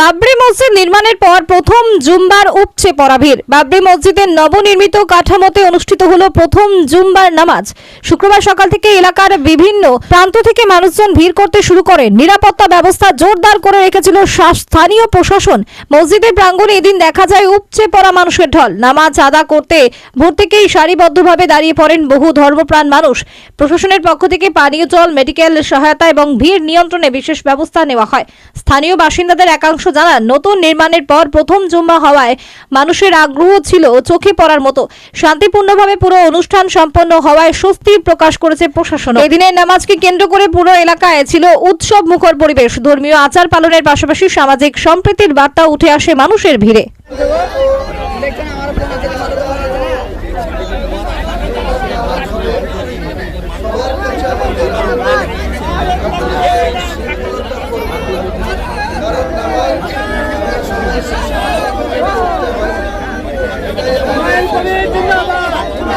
বাবরি মসজিদ নির্মাণের পর প্রথম জুম্বার উপচে পড়া ভিড়। বাবরি মসজিদের নবনির্মিত কাঠামোতে অনুষ্ঠিত হলো প্রথম জুম্বার নামাজ। শুক্রবার সকাল থেকে এলাকার বিভিন্ন প্রান্ত থেকে মানুষজন ভিড় করতে শুরু করে। নিরাপত্তা ব্যবস্থা জোরদার করে রেখেছিল স্থানীয় প্রশাসন। মসজিদের প্রাঙ্গণে এদিন দেখা যায় উপচে পড়া মানুষের ঢল। নামাজ আদা করতে ভোর থেকেই সারিবদ্ধভাবে দাঁড়িয়ে পড়েন বহু ধর্মপ্রাণ মানুষ। প্রশাসনের পক্ষ থেকে পানীয় জল, মেডিকেল সহায়তা এবং ভিড় নিয়ন্ত্রণে বিশেষ ব্যবস্থা নেওয়া হয়। স্থানীয় বাসিন্দাদের একাংশ জানান নতুন নির্মাণের পর প্রথম জুম্মা হওয়ায় মানুষের আগ্রহ ছিল চোখে পড়ার মতো। শান্তিপূর্ণভাবে পুরো অনুষ্ঠান সম্পন্ন হওয়ায় স্বস্তি প্রকাশ করেছে প্রশাসন এদিনের নামাজকে কেন্দ্র করে পুরো এলাকায় ছিল উৎসব মুখর পরিবেশ। ধর্মীয় আচার পালনের পাশাপাশি সামাজিক সম্প্রীতির বার্তা উঠে আসে মানুষের ভিড়ে।